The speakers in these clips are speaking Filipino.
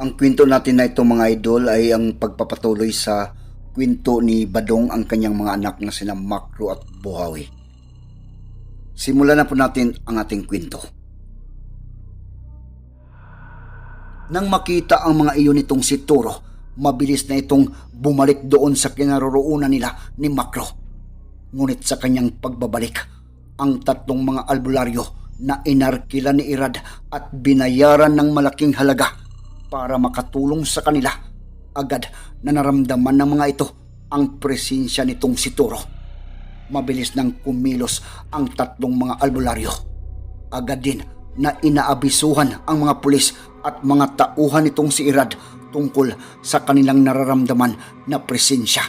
Ang kwento natin na ito mga idol ay ang pagpapatuloy sa kwento ni Badong ang kanyang mga anak na sina Makro at Buhawi. Simulan na po natin ang ating kwento. Nang makita ang mga iyon nitong si Turo, mabilis na itong bumalik doon sa kinaroroonan nila ni Makro. Ngunit sa kanyang pagbabalik, ang tatlong mga albularyo na inarkila ni Irad at binayaran ng malaking halaga para makatulong sa kanila. Agad na naramdaman ng mga ito ang presensya nitong si Turo. Mabilis nang kumilos ang tatlong mga albularyo. Agad din na inaabisuhan ang mga pulis at mga tauhan nitong si Irad tungkol sa kanilang nararamdaman na presensya.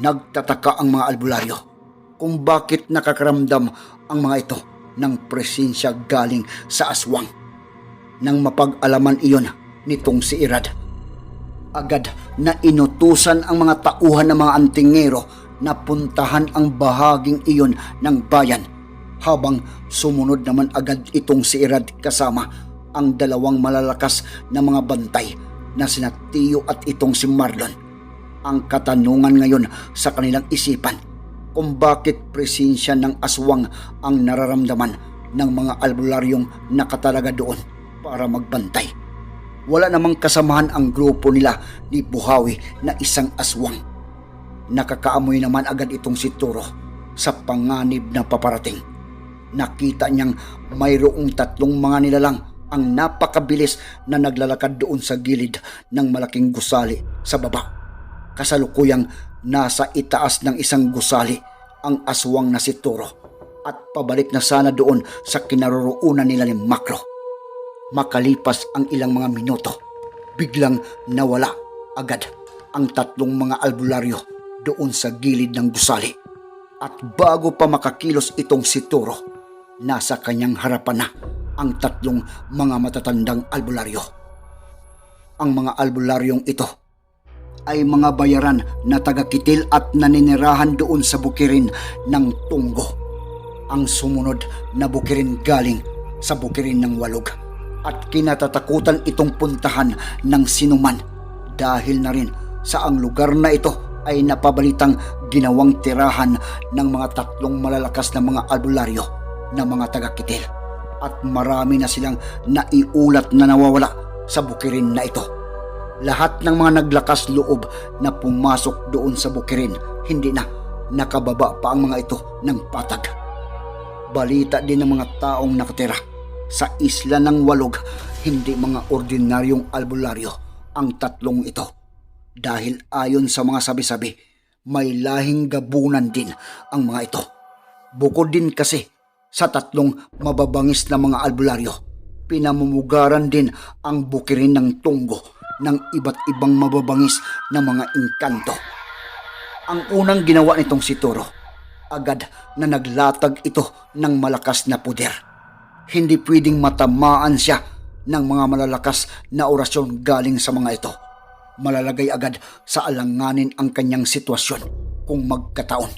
Nagtataka ang mga albularyo kung bakit nakakaramdam ang mga ito ng presensya galing sa aswang. Nang mapag-alaman iyon nitong si Irad, agad na inutusan ang mga tauhan ng mga antingero na puntahan ang bahaging iyon ng bayan habang sumunod naman agad itong si Irad kasama ang dalawang malalakas na mga bantay na sina Tiyo at itong si Marlon. Ang katanungan ngayon sa kanilang isipan kung bakit presensya ng aswang ang nararamdaman ng mga albularyong nakatalaga doon para magbantay. Wala namang kasamahan ang grupo nila ni Buhawi na isang aswang. Nakakaamoy naman agad itong si Turo sa panganib na paparating. Nakita niyang mayroong tatlong mga nilalang ang napakabilis na naglalakad doon sa gilid ng malaking gusali sa baba. Kasalukuyang nasa itaas ng isang gusali ang aswang na si Turo at pabalik na sana doon sa kinaroroonan nila ni Makro. Makalipas ang ilang mga minuto, biglang nawala agad ang tatlong mga albularyo doon sa gilid ng gusali. At bago pa makakilos itong si Turo, nasa kanyang harapan na ang tatlong mga matatandang albularyo. Ang mga albularyong ito ay mga bayaran na tagakitil at naninirahan doon sa bukirin ng Tunggo. Ang sumunod na bukirin galing sa bukirin ng Walog at kinatatakutan itong puntahan ng sinuman dahil na rin sa ang lugar na ito ay napabalitang ginawang tirahan ng mga tatlong malalakas na mga albularyo na mga tagakitil at marami na silang naiulat na nawawala sa bukirin na ito. Lahat ng mga naglakas loob na pumasok doon sa bukirin, hindi na nakababa pa ang mga ito ng patag. Balita din ng mga taong nakatira sa isla ng Walog, hindi mga ordinaryong albularyo ang tatlong ito. Dahil ayon sa mga sabi-sabi, may lahing gabunan din ang mga ito. Bukod din kasi sa tatlong mababangis na mga albularyo, pinamumugaran din ang bukirin ng tunggo ng iba't ibang mababangis na mga inkanto. Ang unang ginawa nitong si Toro, agad na naglatag ito ng malakas na puder. Hindi pwedeng matamaan siya ng mga malalakas na orasyon galing sa mga ito. Malalagay agad sa alanganin ang kanyang sitwasyon kung magkataon.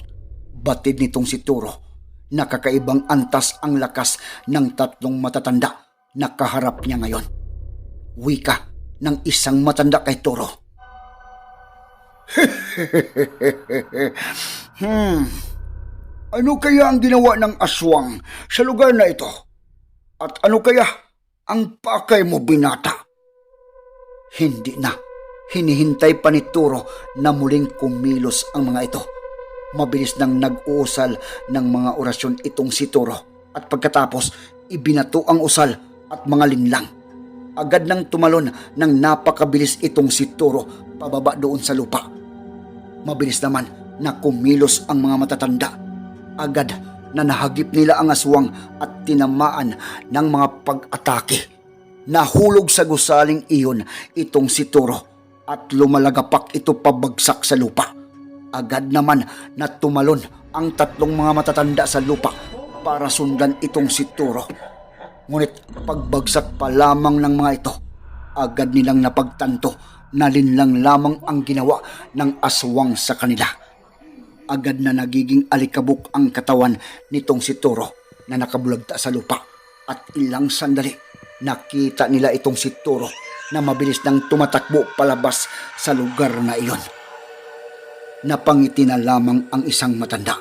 Batid nitong si Turo, nakakaibang antas ang lakas ng tatlong matatanda na kaharap niya ngayon. Wika ng isang matanda kay Toro. hmm, ano kaya ang ginawa ng aswang sa lugar na ito? At ano kaya ang pakay mo binata? Hindi na. Hinihintay pa ni Turo na muling kumilos ang mga ito. Mabilis nang nag-uusal ng mga orasyon itong si Turo at pagkatapos ibinato ang usal at mga linlang. Agad nang tumalon ng napakabilis itong si Turo pababa doon sa lupa. Mabilis naman na kumilos ang mga matatanda. Agad na nahagip nila ang aswang at tinamaan ng mga pag-atake. Nahulog sa gusaling iyon itong si Turo at lumalagapak ito pabagsak sa lupa. Agad naman na tumalon ang tatlong mga matatanda sa lupa para sundan itong si Turo. Ngunit pagbagsak pa lamang ng mga ito, agad nilang napagtanto na linlang lamang ang ginawa ng aswang sa kanila. Agad na nagiging alikabok ang katawan nitong si Turo na nakabulagta sa lupa at ilang sandali nakita nila itong si Turo na mabilis nang tumatakbo palabas sa lugar na iyon. Napangiti na lamang ang isang matanda.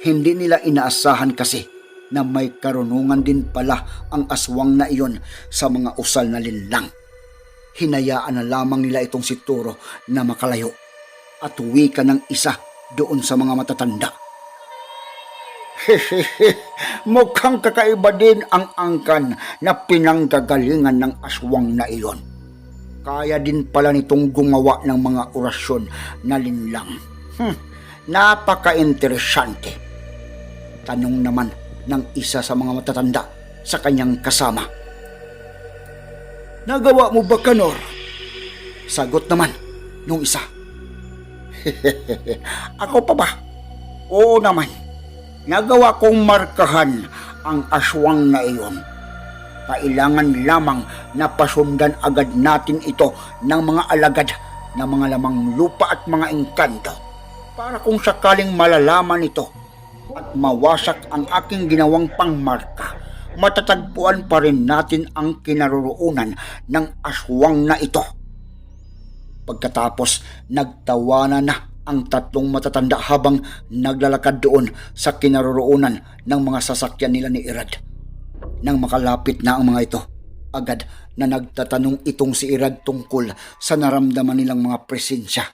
Hindi nila inaasahan kasi na may karunungan din pala ang aswang na iyon sa mga usal na linlang. Hinayaan na lamang nila itong si Turo na makalayo at uwi ka ng isa doon sa mga matatanda. Mukhang kakaiba din ang angkan na pinanggagalingan ng aswang na iyon. Kaya din pala nitong gumawa ng mga orasyon na linlang. Hmm, napaka-interesante. Tanong naman ng isa sa mga matatanda sa kanyang kasama. Nagawa mo ba, Kanor? Sagot naman nung isa. Ako pa ba? Oo naman. Nagawa kong markahan ang aswang na iyon. Kailangan lamang na pasundan agad natin ito ng mga alagad na mga lamang lupa at mga engkanto para kung sakaling malalaman ito at mawasak ang aking ginawang pangmarka, matatagpuan pa rin natin ang kinaroroonan ng aswang na ito. Pagkatapos, nagtawanan na ang tatlong matatanda habang naglalakad doon sa kinaroroonan ng mga sasakyan nila ni Irad. Nang makalapit na ang mga ito, agad na nagtatanong itong si Irad tungkol sa naramdaman nilang mga presensya.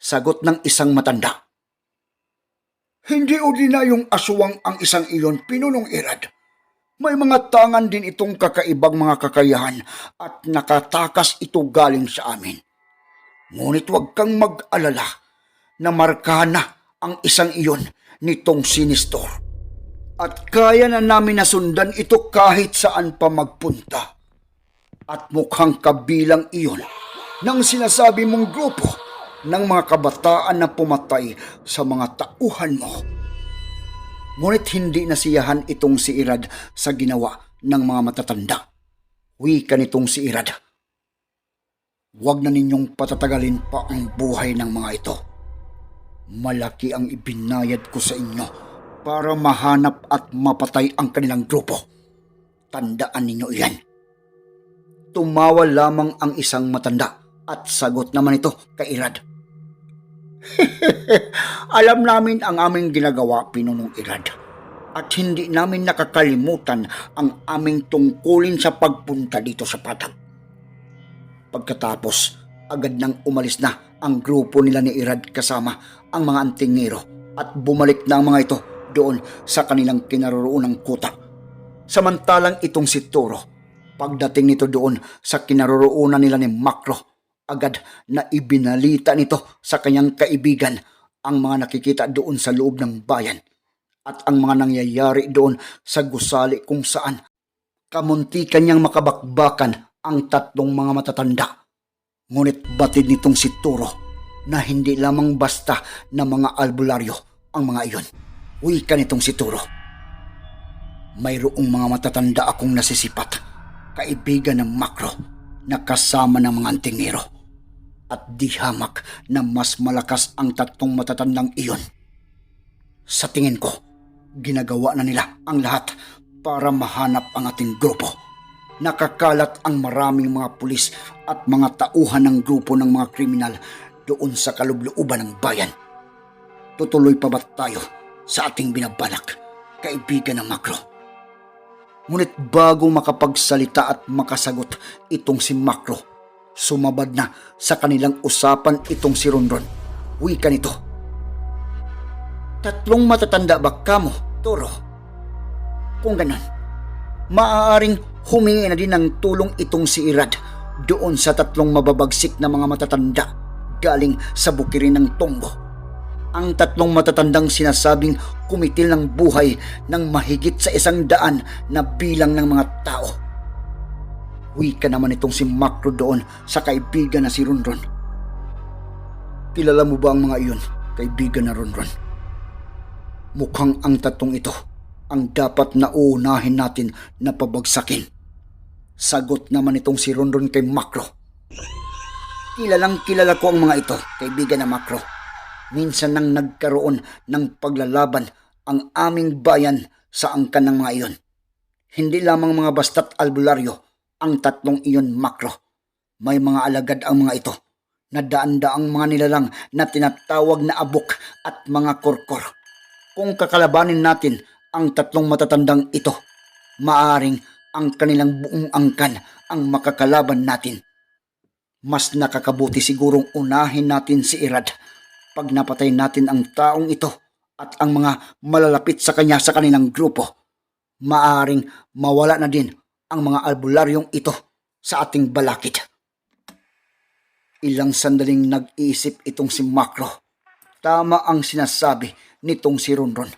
Sagot ng isang matanda. Hindi ordinaryong aswang ang isang iyon, Pinunong Irad. May mga tangan din itong kakaibang mga kakayahan at nakatakas ito galing sa amin. Ngunit huwag kang mag-alala na markahan na ang isang iyon nitong sinistor. At kaya na namin nasundan ito kahit saan pa magpunta. At mukhang kabilang iyon ng sinasabi mong grupo ng mga kabataan na pumatay sa mga tauhan mo. Ngunit hindi nasiyahan itong si Irad sa ginawa ng mga matatanda. Wika nitong si Irad. Huwag na ninyong patatagalin pa ang buhay ng mga ito. Malaki ang ibinayad ko sa inyo para mahanap at mapatay ang kanilang grupo. Tandaan ninyo iyan. Tumawa lamang ang isang matanda at sagot naman ito kay Irad. Alam namin ang aming ginagawa, Pinunong Irad. At hindi namin nakakalimutan ang aming tungkulin sa pagpunta dito sa patag. Pagkatapos, agad nang umalis na ang grupo nila ni Irad kasama ang mga antingero at bumalik na ang mga ito doon sa kanilang kinaroroonang kuta. Samantalang itong si Toro, pagdating nito doon sa kinaroroonan nila ni Makro, agad na ibinalita nito sa kanyang kaibigan ang mga nakikita doon sa loob ng bayan at ang mga nangyayari doon sa gusali kung saan kamunti kanyang makabakbakan ang tatlong mga matatanda. Ngunit batid nitong si Turo na hindi lamang basta na mga albularyo ang mga iyon. Wika nitong si Turo. Mayroong mga matatanda akong nasisipat, kaibigan ng makro, na kasama ng mga antingero. At di hamak na mas malakas ang tatlong matatandang iyon. Sa tingin ko, ginagawa na nila ang lahat para mahanap ang ating grupo. Nakakalat ang maraming mga pulis at mga tauhan ng grupo ng mga kriminal doon sa kalublooban ng bayan. Tutuloy pa ba tayo sa ating binabalak, kaibigan ng makro? Ngunit bago makapagsalita at makasagot itong si Makro, sumabad na sa kanilang usapan itong si Ronron. Wika nito. Tatlong matatanda ba kamo, Toro? Kung ganon, maaaring humingi na din ng tulong itong si Irad doon sa tatlong mababagsik na mga matatanda galing sa bukirin ng Tonggo ang tatlong matatandang sinasabing kumitil ng buhay ng mahigit sa isang daan na bilang ng mga tao. Wika naman itong si Makro doon sa kaibigan na si Ronron. Kilala mo ba ang mga iyon, kaibigan na Ronron? Mukhang ang tatlong ito ang dapat na uunahin natin na pabagsakin. Sagot naman itong si Ronron kay Makro. Kilalang kilala ko ang mga ito, kaibigan na Makro. Minsan nang nagkaroon ng paglalaban ang aming bayan sa angkan ng mga iyon. Hindi lamang mga basta't albularyo ang tatlong iyon Makro. May mga alagad ang mga ito na daan-daang mga nilalang na tinatawag na abok at mga korkor. Kung kakalabanin natin ang tatlong matatandang ito, maaring ang kanilang buong angkan ang makakalaban natin. Mas nakakabuti sigurong unahin natin si Irad pag napatay natin ang taong ito at ang mga malalapit sa kanya sa kanilang grupo. Maaring mawala na din ang mga albularyong ito sa ating balakid. Ilang sandaling nag-iisip itong si Makro. Tama ang sinasabi nitong si Ronron.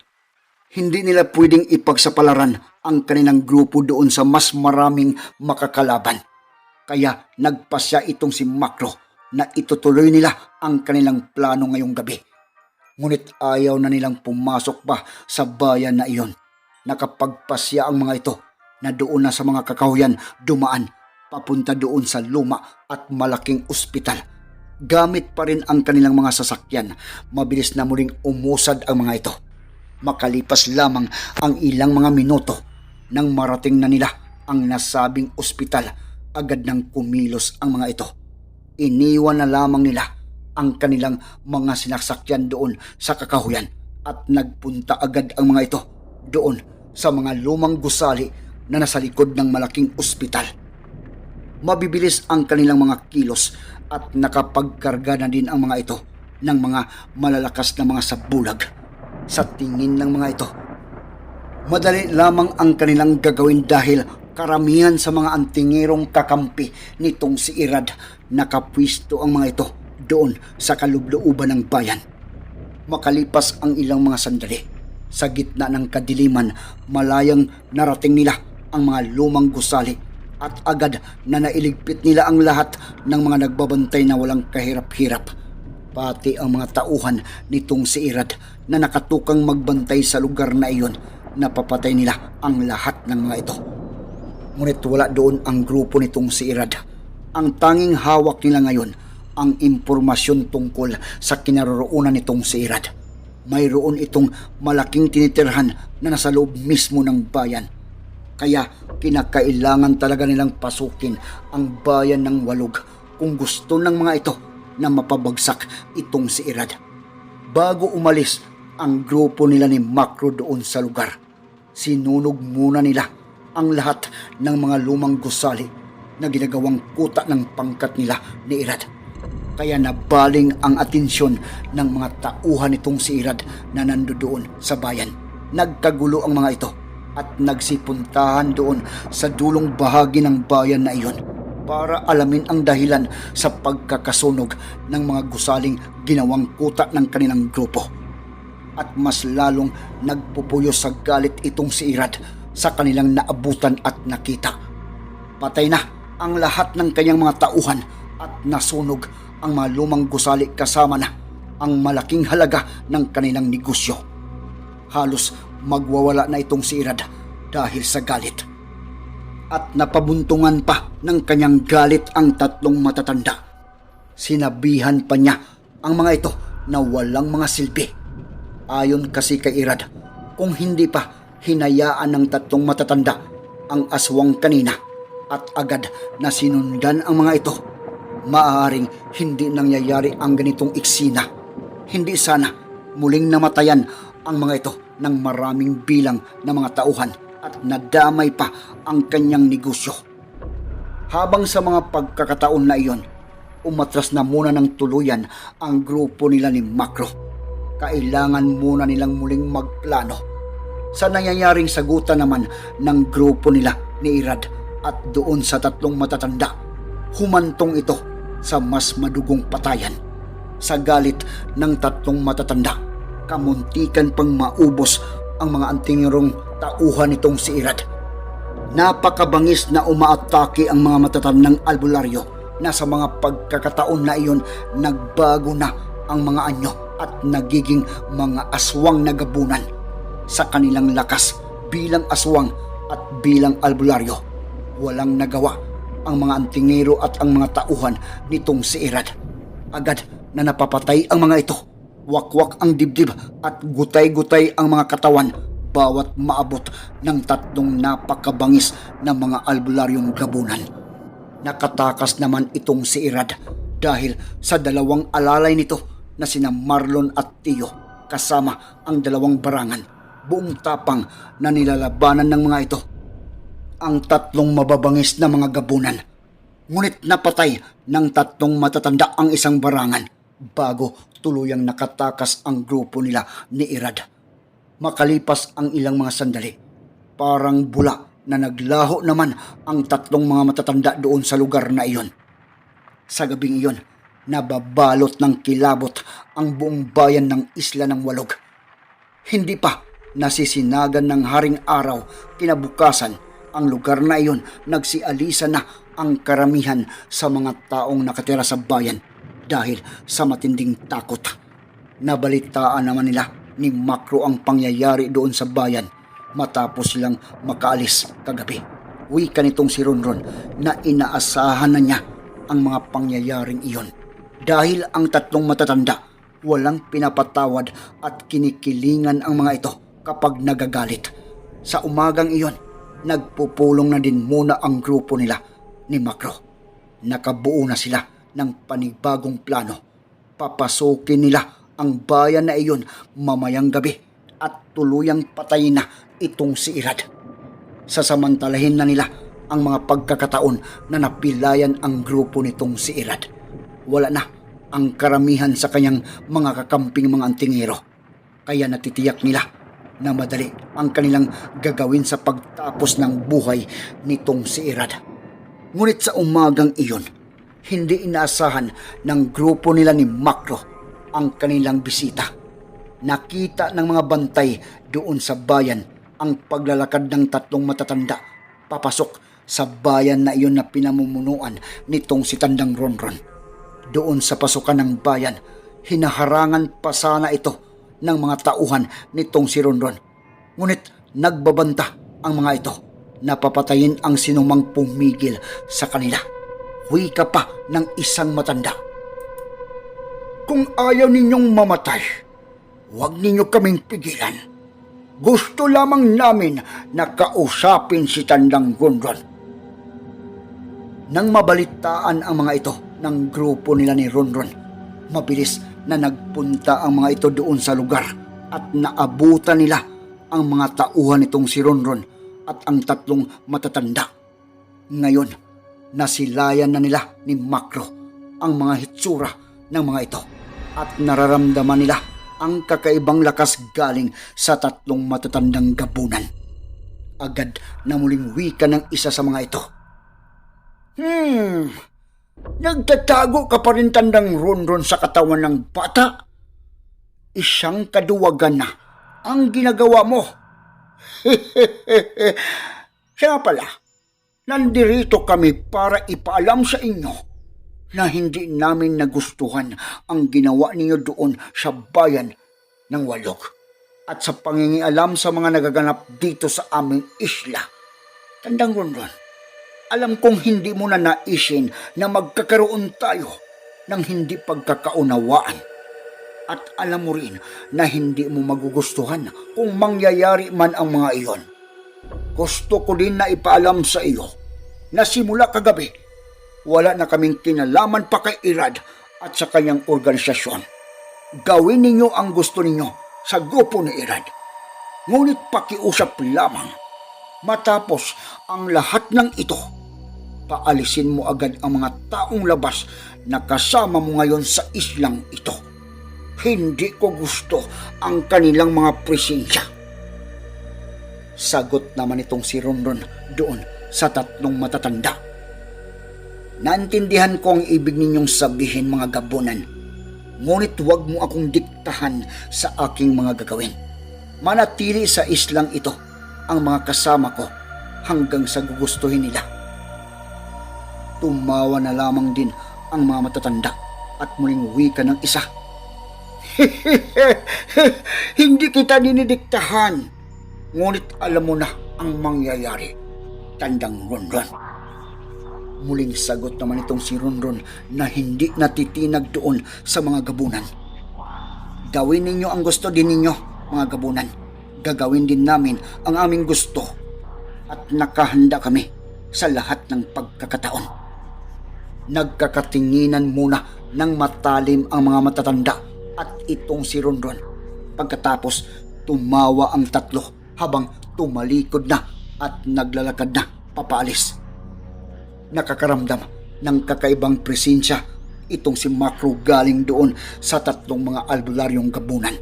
Hindi nila pwedeng ipagsapalaran ang kanilang grupo doon sa mas maraming makakalaban. Kaya nagpasya itong si Makro na itutuloy nila ang kanilang plano ngayong gabi. Ngunit ayaw na nilang pumasok pa sa bayan na iyon. Nakapagpasya ang mga ito na doon na sa mga kakahuyan dumaan papunta doon sa luma at malaking ospital. Gamit pa rin ang kanilang mga sasakyan. Mabilis na muling umusad ang mga ito. Makalipas lamang ang ilang mga minuto nang marating na nila ang nasabing ospital, agad nang kumilos ang mga ito. Iniwan na lamang nila ang kanilang mga sinasakyan doon sa kakahuyan at nagpunta agad ang mga ito doon sa mga lumang gusali na nasa likod ng malaking ospital mabibilis ang kanilang mga kilos at nakapagkarga na din ang mga ito ng mga malalakas na mga sabulag. Sa tingin ng mga ito, madali lamang ang kanilang gagawin dahil karamihan sa mga antingirong kakampi nitong si Irad nakapwisto ang mga ito doon sa kalublooban ng bayan. Makalipas ang ilang mga sandali, sa gitna ng kadiliman, malayang narating nila ang mga lumang gusali at agad na nailigpit nila ang lahat ng mga nagbabantay na walang kahirap-hirap. Pati ang mga tauhan nitong si Irad na nakatukang magbantay sa lugar na iyon, napapatay nila ang lahat ng mga ito. Ngunit wala doon ang grupo nitong si Irad. Ang tanging hawak nila ngayon ang impormasyon tungkol sa kinaroroonan nitong si Irad. Mayroon itong malaking tinitirhan na nasa loob mismo ng bayan kaya kinakailangan talaga nilang pasukin ang bayan ng Walog kung gusto ng mga ito na mapabagsak itong si Irad. Bago umalis ang grupo nila ni Makro doon sa lugar, sinunog muna nila ang lahat ng mga lumang gusali na ginagawang kuta ng pangkat nila ni Irad. Kaya nabaling ang atensyon ng mga tauhan nitong si Irad na nandoon sa bayan. Nagkagulo ang mga ito at nagsipuntahan doon sa dulong bahagi ng bayan na iyon para alamin ang dahilan sa pagkakasunog ng mga gusaling ginawang kuta ng kanilang grupo. At mas lalong nagpupuyo sa galit itong si Irad sa kanilang naabutan at nakita. Patay na ang lahat ng kanyang mga tauhan at nasunog ang mga lumang gusali kasama na ang malaking halaga ng kanilang negosyo. Halos magwawala na itong si Irad dahil sa galit. At napabuntungan pa ng kanyang galit ang tatlong matatanda. Sinabihan pa niya ang mga ito na walang mga silbi. Ayon kasi kay Irad, kung hindi pa hinayaan ng tatlong matatanda ang aswang kanina at agad na sinundan ang mga ito, maaaring hindi nangyayari ang ganitong eksena. Hindi sana muling namatayan ang mga ito ng maraming bilang ng mga tauhan at nadamay pa ang kanyang negosyo. Habang sa mga pagkakataon na iyon, umatras na muna ng tuluyan ang grupo nila ni Makro. Kailangan muna nilang muling magplano. Sa nangyayaring sagutan naman ng grupo nila ni Irad at doon sa tatlong matatanda, humantong ito sa mas madugong patayan. Sa galit ng tatlong matatanda, kamuntikan pang maubos ang mga antingirong tauhan nitong si Irad. Napakabangis na umaatake ang mga matatandang albularyo na sa mga pagkakataon na iyon nagbago na ang mga anyo at nagiging mga aswang na gabunan sa kanilang lakas bilang aswang at bilang albularyo. Walang nagawa ang mga antingero at ang mga tauhan nitong si Irad. Agad na napapatay ang mga ito. Wakwak ang dibdib at gutay-gutay ang mga katawan bawat maabot ng tatlong napakabangis na mga albularyong gabunan. Nakatakas naman itong si Irad dahil sa dalawang alalay nito na sina Marlon at Tio kasama ang dalawang barangan. Buong tapang na nilalabanan ng mga ito. Ang tatlong mababangis na mga gabunan. Ngunit napatay ng tatlong matatanda ang isang barangan bago tuluyang nakatakas ang grupo nila ni Irad. Makalipas ang ilang mga sandali, parang bula na naglaho naman ang tatlong mga matatanda doon sa lugar na iyon. Sa gabing iyon, nababalot ng kilabot ang buong bayan ng Isla ng Walog. Hindi pa nasisinagan ng haring araw kinabukasan ang lugar na iyon nagsialisa na ang karamihan sa mga taong nakatira sa bayan dahil sa matinding takot. Nabalitaan naman nila ni Makro ang pangyayari doon sa bayan matapos silang makaalis kagabi. Wika nitong si Ronron na inaasahan na niya ang mga pangyayaring iyon. Dahil ang tatlong matatanda walang pinapatawad at kinikilingan ang mga ito kapag nagagalit. Sa umagang iyon, nagpupulong na din muna ang grupo nila ni Makro. Nakabuo na sila ng panibagong plano. Papasukin nila ang bayan na iyon mamayang gabi at tuluyang patayin na itong si Irad. Sasamantalahin na nila ang mga pagkakataon na napilayan ang grupo nitong si Irad. Wala na ang karamihan sa kanyang mga kakamping mga antingero. Kaya natitiyak nila na madali ang kanilang gagawin sa pagtapos ng buhay nitong si Irad. Ngunit sa umagang iyon, hindi inaasahan ng grupo nila ni Makro ang kanilang bisita. Nakita ng mga bantay doon sa bayan ang paglalakad ng tatlong matatanda papasok sa bayan na iyon na pinamumunuan nitong si Tandang Ronron. Doon sa pasukan ng bayan, hinaharangan pa sana ito ng mga tauhan nitong si Ronron. Ngunit nagbabanta ang mga ito na papatayin ang sinumang pumigil sa kanila. Wika pa ng isang matanda. Kung ayaw ninyong mamatay, huwag ninyo kaming pigilan. Gusto lamang namin na kausapin si Tandang Gondron. Nang mabalitaan ang mga ito ng grupo nila ni Ronron, mabilis na nagpunta ang mga ito doon sa lugar at naabutan nila ang mga tauhan nitong si Ronron at ang tatlong matatanda. Ngayon, nasilayan na nila ni Makro ang mga hitsura ng mga ito at nararamdaman nila ang kakaibang lakas galing sa tatlong matatandang gabunan. Agad na muling wika ng isa sa mga ito. Hmm, nagtatago ka pa rin tandang ronron sa katawan ng bata? Isang kaduwagan na ang ginagawa mo. Siya pala, nandirito kami para ipaalam sa inyo na hindi namin nagustuhan ang ginawa ninyo doon sa bayan ng Walog at sa pangingialam sa mga nagaganap dito sa aming isla. Tandang ronron, alam kong hindi mo na naisin na magkakaroon tayo ng hindi pagkakaunawaan. At alam mo rin na hindi mo magugustuhan kung mangyayari man ang mga iyon. Gusto ko din na ipaalam sa iyo na simula kagabi, wala na kaming kinalaman pa kay Irad at sa kanyang organisasyon. Gawin ninyo ang gusto ninyo sa grupo ni Irad. Ngunit pakiusap lamang. Matapos ang lahat ng ito, paalisin mo agad ang mga taong labas na kasama mo ngayon sa islang ito. Hindi ko gusto ang kanilang mga presensya. Sagot naman itong si Ronron doon sa tatlong matatanda. Naintindihan ko ang ibig ninyong sabihin mga gabunan. Ngunit huwag mo akong diktahan sa aking mga gagawin. Manatili sa islang ito ang mga kasama ko hanggang sa gugustuhin nila. Tumawa na lamang din ang mga matatanda at muling wika ng isa. Hindi kita dinidiktahan. Ngunit alam mo na ang mangyayari. Tandang Ronron. Muling sagot naman itong si Ronron na hindi natitinag doon sa mga gabunan. Gawin ninyo ang gusto din ninyo, mga gabunan. Gagawin din namin ang aming gusto. At nakahanda kami sa lahat ng pagkakataon. Nagkakatinginan muna ng matalim ang mga matatanda at itong si Ronron. Pagkatapos, tumawa ang tatlo habang tumalikod na at naglalakad na papaalis. Nakakaramdam ng kakaibang presensya itong si Macro galing doon sa tatlong mga albularyong gabunan.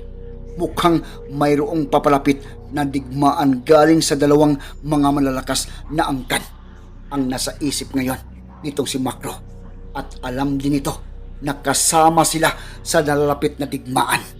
Mukhang mayroong papalapit na digmaan galing sa dalawang mga malalakas na angkan ang nasa isip ngayon nitong si Macro. At alam din ito na kasama sila sa nalalapit na digmaan.